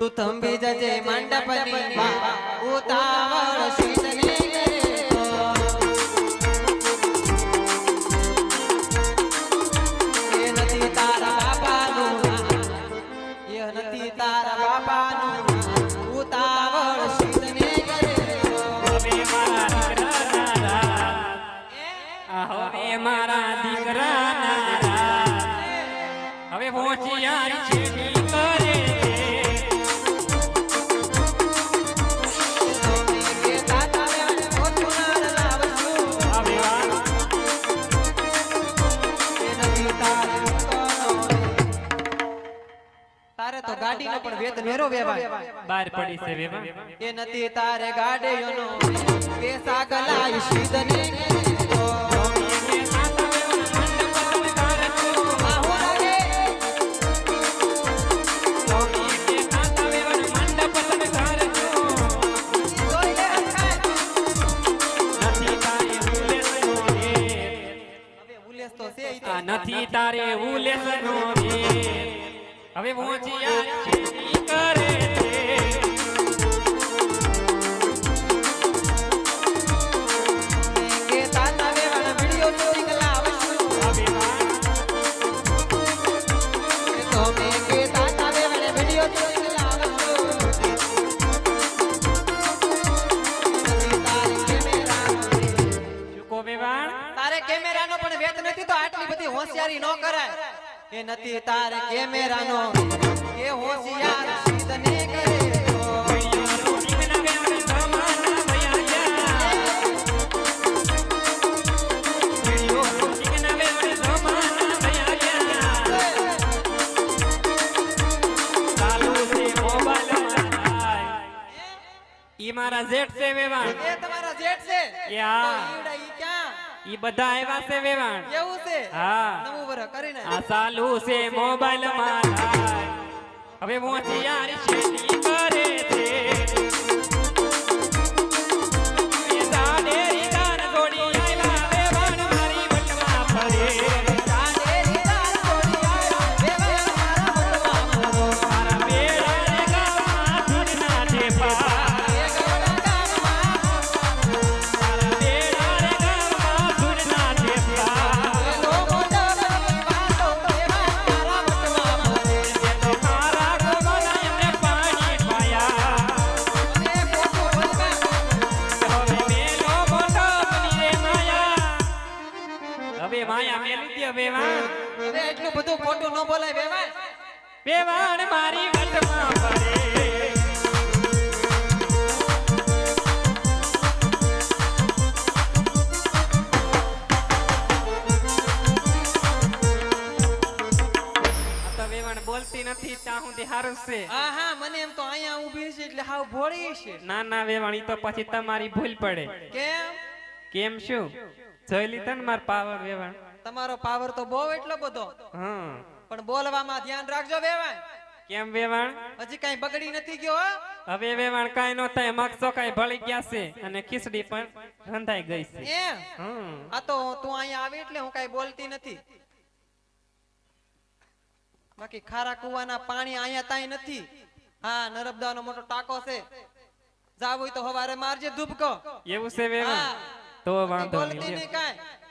તું થંભી જજે મંડપની ઉતાવળ શીતને તારા બાપાનું ઉતાવળ શીતને કરે હવે મારા દીકરા હવે હોશિયાર છે વેત વેવાય બહાર પડી છે વેવા એ નથી તારે ગાડીઓનો કે સાગલાય શીદને તો આહો લાગે જોઈ લે હરખાય. હવે ઉલેસ તો છે ઈ તો. આ નથી તારે ઉલેસનો રે હવે હોશિયાર કરે. તારે કેમેરાનો પણ વેત નથી તો આટલી બધી હોશિયારી ન કરાય. એ નથી તારે કેમેરાનો એ હોશિયાર સીધને કરે તો. ઈ મારા જેઠ છે વેવા એ તમારા જેઠ છે યા. ઈ બધા આવ્યા છે વેવાણ. એવું છે? હા. નવું વર કરીને. આ ચાલુ છે મોબાઈલમાં હવે ઈ છે હવે માયા મેલી દે વાણ અરે એટલું બધું ખોટું ન બોલાય વેવાણ વેવાણ મારી વટમાં તો બોલતી નથી ત્યાં સુધી હારું છે. હા હા મને એમ તો અહીંયા ઊભી છે એટલે હાવ ભોળી છે. ના ના વેવાણી તો પછી તમારી ભૂલ પડે. કેમ? કેમ શું? જોઈ લીધા ને માર પાવર વેવાણ. તમારો પાવર તો બહુ એટલો બધો. હમ. પણ બોલવામાં ધ્યાન રાખજો વેવાણ. કેમ વેવાણ? હજી કઈ બગડી નથી ગયો હવે વેવાણ કઈ નો થાય મગસો કઈ ભળી ગયા છે અને ખીચડી પણ રંધાઈ ગઈ છે. એમ? આ તો તું અહીંયા આવી એટલે હું કઈ બોલતી નથી. બાકી ખારા કુવાના પાણી અહીંયા તાઈ નથી. હા નર્મદાનો મોટો ટાંકો છે. જાવ હોય તો હવારે મારજે ધૂપકો. એવું છે વેવાણ? તો બાકી વાંધો બોલતી નહીં નહીં કાંઈ